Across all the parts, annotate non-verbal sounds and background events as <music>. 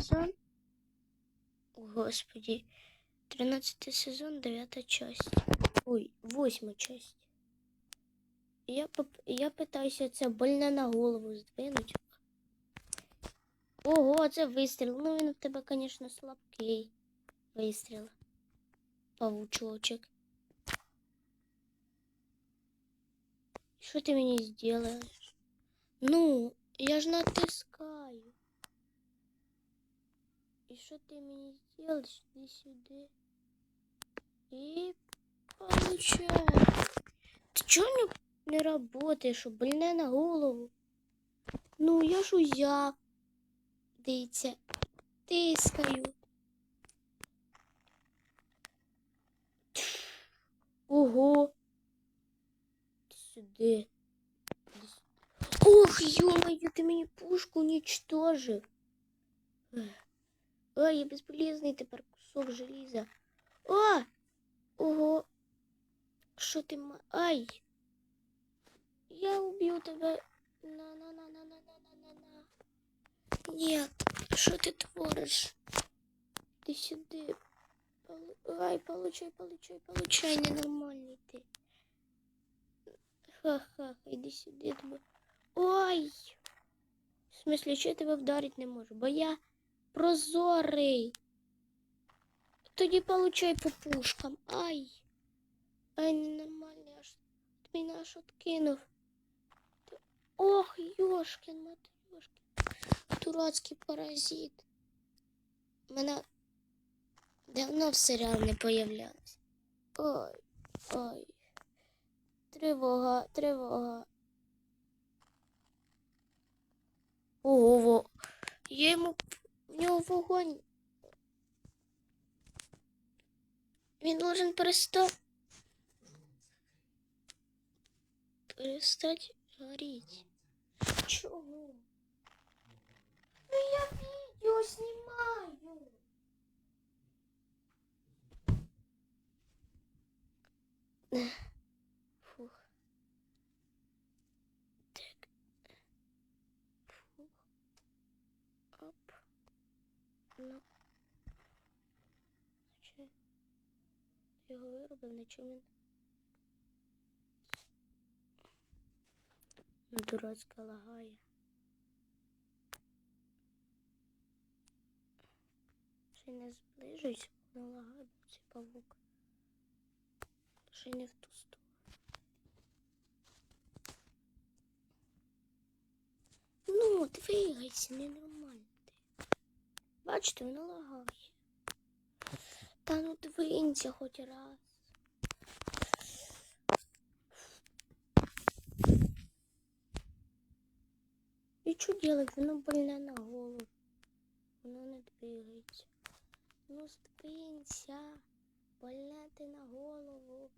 сезон. Господи. 13 сезон, 9 часть. Ой, 8 часть. Я, поп- я питаюся це больне на голову здвинуть. Ого, це вистріл. Ну він в тебе, звісно, слабкий. Вистріл. Павучочок. Що ти мені зробиш? Ну, я ж натискаю. І що ти мені зробиш? Іди сюди. І получай. Ти чого не, не работаєш? Больне на голову? Ну, я ж узяв. Дивіться, тискаю. Ого. Ти Сюди. Іди сюди. Ох, ё-моё, ты мені пушку уничтожив. Ой, я безполезний тепер кусок желіза. О! Ого. Що ти ма... Ай! Я уб'ю тебе. На-на-на-на-на-на-на-на. Ні, що ти твориш? Ти сюди. Ай, получай, получай, получай, ненормальний ти. Ха-ха, іди сюди тебе. Ой! В смислі, що я тебе вдарити не можу? Бо я прозорий. Тоді получай по пушкам. Ай! Ай, ненормальний аж. Ти мене аж откинув. Ох, Йошкін, матрешкін. Дурацький паразит. Мене давно в серіал не появлялась. Ой, ой. Тривога, тривога. Ого. Я йому в нього вогонь. Він должен перестати. Перестать гореть. Чого? Ну я відео знімаю. Фух. Виробив, на чому він? Дурацька лагає. Ще не зближуйся, не лагає, бо це павук. Ще не в ту сторону. Ну, двигайся, ненормально ти. Бачите, воно лагає. Ну хоч раз. І що делать? Воно больне на голову. Воно не двигається. Ну здвинься. Больне ти на голову.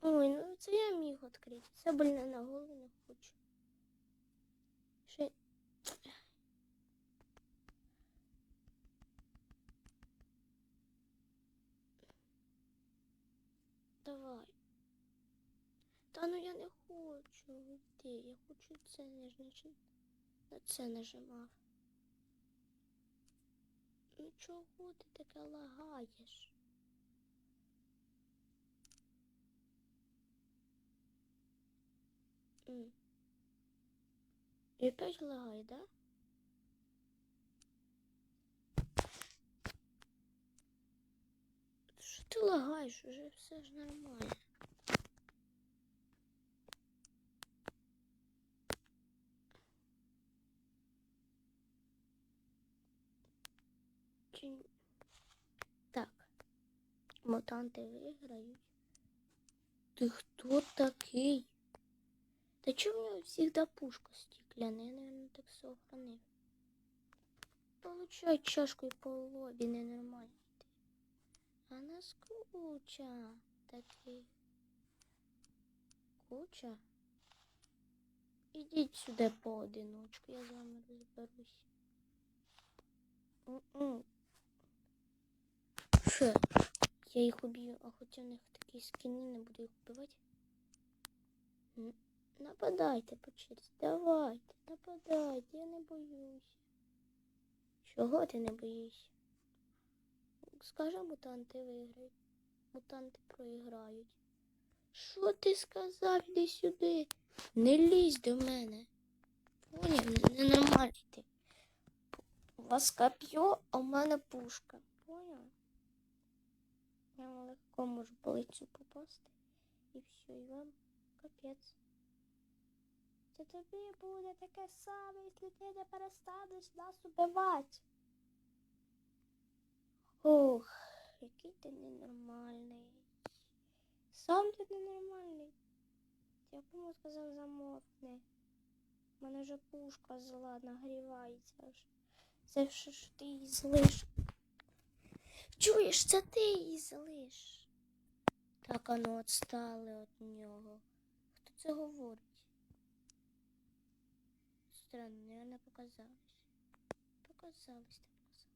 Ой, ну це я міг відкрити. Це больне на голову не хочу. Ще... Давай. Та ну я не хочу йти. Я хочу це ж на це нажимав. Ну чого ти таке лагаєш? І опять лагає, да? Що ти лагаєш? Уже все ж нормально. Чи... ні? Так. Мутанти виграють. Ти хто такий? Та у нього завжди пушка стекляна? Я, наверное, так сохранив. Получай чашку і по лобі ненормально. ти. А нас куча таких. Куча? Ідіть сюди поодиночку, я з вами розберусь. М-м. Я їх уб'ю, а хоча в них такі скини, не буду їх вбивати. Нападайте по черзі, давайте, нападайте. я не боюсь. Чого ти не боїшся? Скажи, мутанти виграють. Мутанти проіграють. Що ти сказав? Іди сюди. Не лізь до мене. Поняв? Ненормальний ти. У вас коп'є, а в мене пушка. Поняв? Я вам легко можу по лицю попасти. І все, і вам капець. Це тобі буде таке саме, якщо ти не перестанеш нас убивати. Ох, який ти ненормальний. Сам ти ненормальний. Я кому сказав замовкни. У мене вже пушка зла нагрівається. Це ж ти злиш? Чуєш, це ти її злиш. Так оно відстали від нього. Хто це говорить? Странно, не показалось. Показалось, так показалось.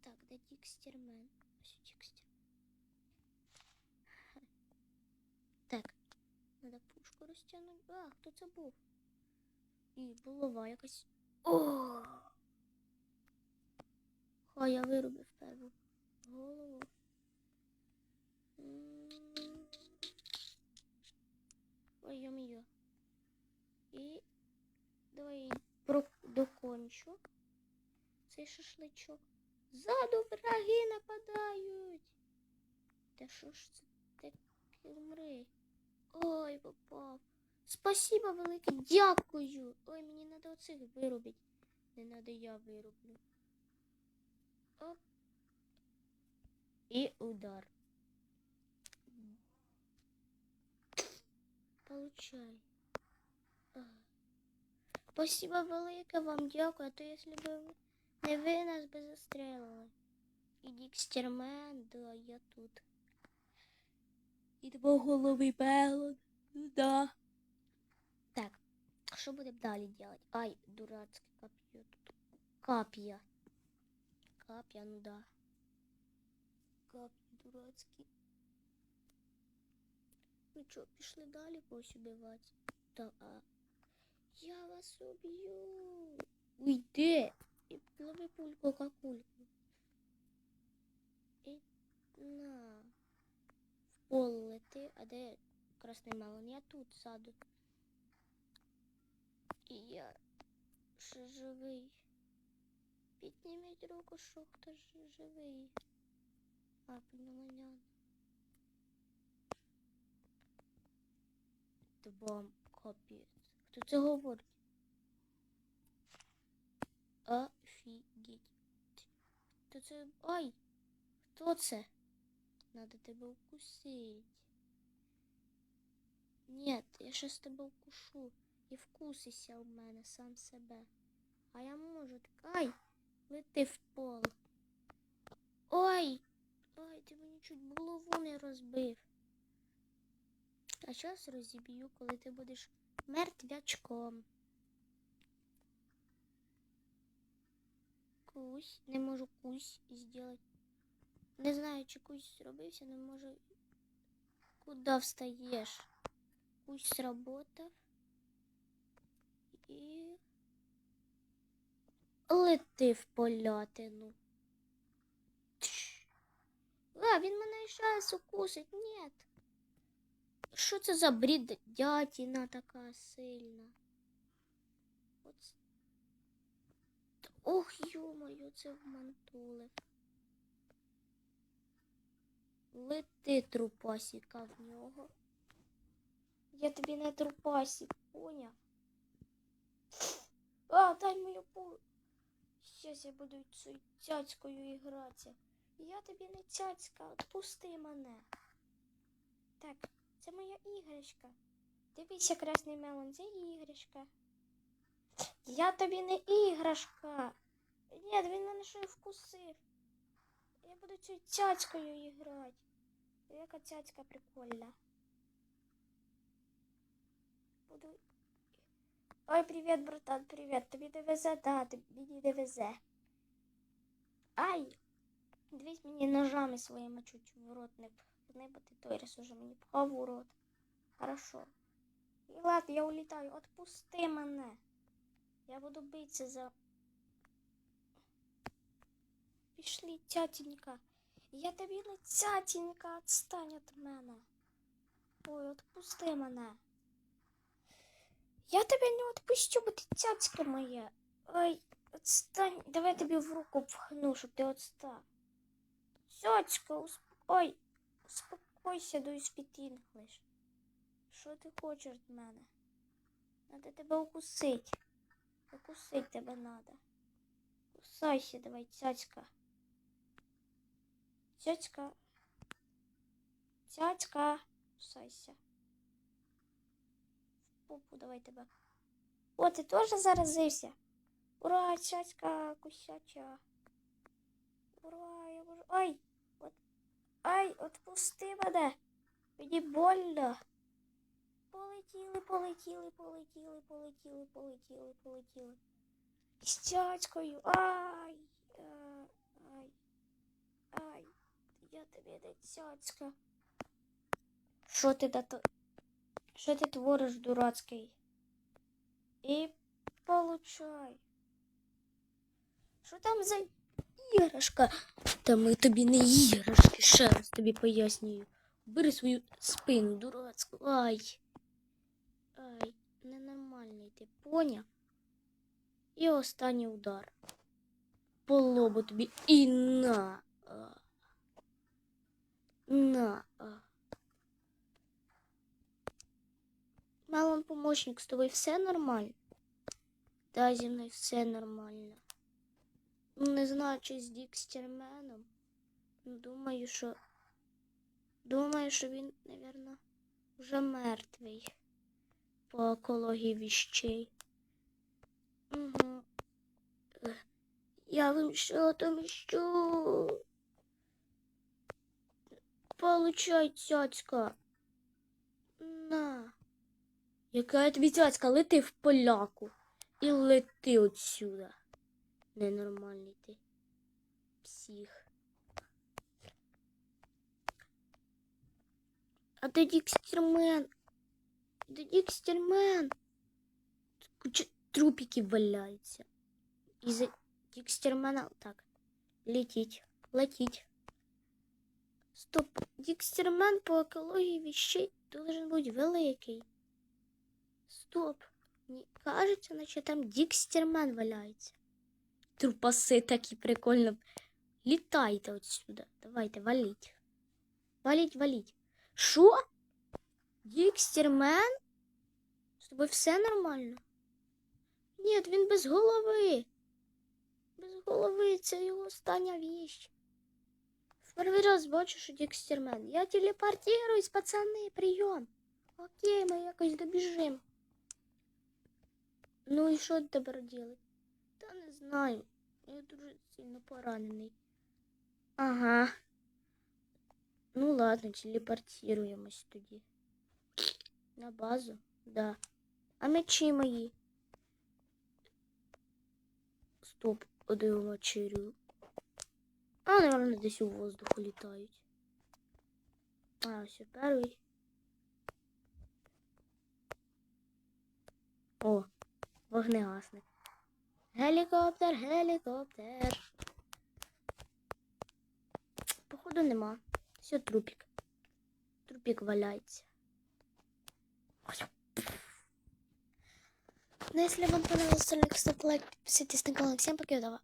Так, де Дікстермен? Ось Дікстермен. <laughs> Так, треба пушку розтягнути. А, хто це був? І булава якась. О! Хай я вирубив перву голову. Ой, йо-моє. І давай докончу цей шашличок. Ззаду враги нападають. Та що ж це таке умри? Ой, попав. Спасибо велике, дякую. Ой, мені треба оцих виробити. Не треба, я вироблю. І удар. Получай. Спасибо велике вам дякую, а то якщо б не ви нас би застрелили. І Дікстермен, да, я тут. І двоголовий пелон. Ну да. Так, що будемо далі делать? Ай, дурацьке коп'є тут. Кап'я. Кап'я, ну да. Кап'я дурацькі. Ну чо, пішли далі когось убивати? Та, а. Я вас уб'ю. Уйди. І лови пульку какульку. І на. В пол лети. А де красний мелон? Я тут саду. І я ще живий. Підніміть руку, що хто ж живий. А, підняла Ляна. Вам капець. Хто це говорить? Офігеть. Хто це? Ай! Хто це? Надо тебе укусить. Нет, я щас тебе укушу. І вкусися у мене сам себе. А я можу так. Ай! Лети в пол. Ой! Ой, ти мені чуть голову не розбив. А зараз розіб'ю, коли ти будеш мертвячком. Кусь, не можу кусь зробити. Не знаю, чи кусь зробився, не можу. Куда встаєш? Кусь сработав. І лети в полятину. Тш. А, він мене ще раз укусить. Ні. Що це за брід дятіна така сильна? Ох, ё-моё, це вмантулив. Лети трупасіка в нього. Я тобі не трупасік, поняв? А, дай мою пу. Щас я буду цією цяцькою ігратися. Я тобі не цяцька, отпусти мене. Так, це моя іграшка. Дивися, красний мелон, це іграшка. Я тобі не іграшка. Ні, він мене й вкусив. Я буду цією цяцькою іграти. Яка цяцька прикольна. Буду. Ой, привіт, братан, привіт. Тобі не да, тобі не везе. Ай! Дивись мені ножами своїми чуть в рот не ти той раз уже мені пхав у рот. Хорошо. Ладно, я улітаю. Отпусти мене. Я буду битися за. Пішли, тятенька. Я тобі не тятенька, отстань від мене. Ой, отпусти мене. Я тебе не відпущу, бо ти цяцька моя. Ой, отстань. Давай я тобі в руку пхну, щоб ти отстав. Цяцька, усп... ой, успокойся, до спітінглиш. Що ти хочеш від мене? Надо тебе укусить. Укусить тебе надо. Кусайся, давай, цяцька. Цяцька. Цяцька. Кусайся. Попу давай тебе. О, ти теж заразився? Ура, цяцька, кусяча. Ура, я можу. Ай! От... Ай, отпусти мене. Мені больно. Полетіли, полетіли, полетіли, полетіли, полетіли, полетіли. З цяцькою. Ай! а, Ай! Ай! Я тобі не цяцька. Що ти дато... Що ти твориш, дурацький? І получай. Що там за іграшка? Та ми тобі не іграшки, ще раз тобі пояснюю. Бери свою спину, дурацьку. Ай. Ай, ненормальний ти поняв? І останній удар. По лобу тобі і на. На. А. Мелон помощник, з тобою все нормально? Да, зі мною все нормально. Ну, не знаю, чи з Дікстерменом. Ну, Думаю, що. Думаю, що він, напевно, вже мертвий по екології віщей. Угу. Я вам що отомщу. Получай, цяцька. На. Яка я тобі цяцька, лети в поляку. І лети отсюда. Ненормальний ти. Псих. А де Дікстермен? Де Дікстермен? Куча трупиків валяється. Із-за Дікстермена так. Летіть. Летіть. Стоп. Дікстермен по екології вещей должен бути великий. Стоп. Мені кажеться, наче там Дікстермен валяється. Трупаси такі прикольно. Літайте отсюда. Давайте, валіть. Валіть, валіть. Що? Дікстермен? З тобою все нормально? Ні, він без голови. Без голови, це його остання віщ. В перший раз бачу, що Дікстермен. Я телепортируюсь, пацани, прийом. Окей, ми якось добіжимо. Ну і що тепер робити? Та не знаю. Я дуже сильно поранений. Ага. Ну ладно, телепортируємось тоді. На базу? Да. А мечі мої? Стоп, одивачерю. А, наверное, десь у воздуху літають. А, все, перший. О, вогнегасник. Гелікоптер, гелікоптер. Походу нема. Все, трупик. Трупик валяється. Ну, если вам понравился ролик, ставьте лайк, подписывайтесь на канал. Всем пока, давай.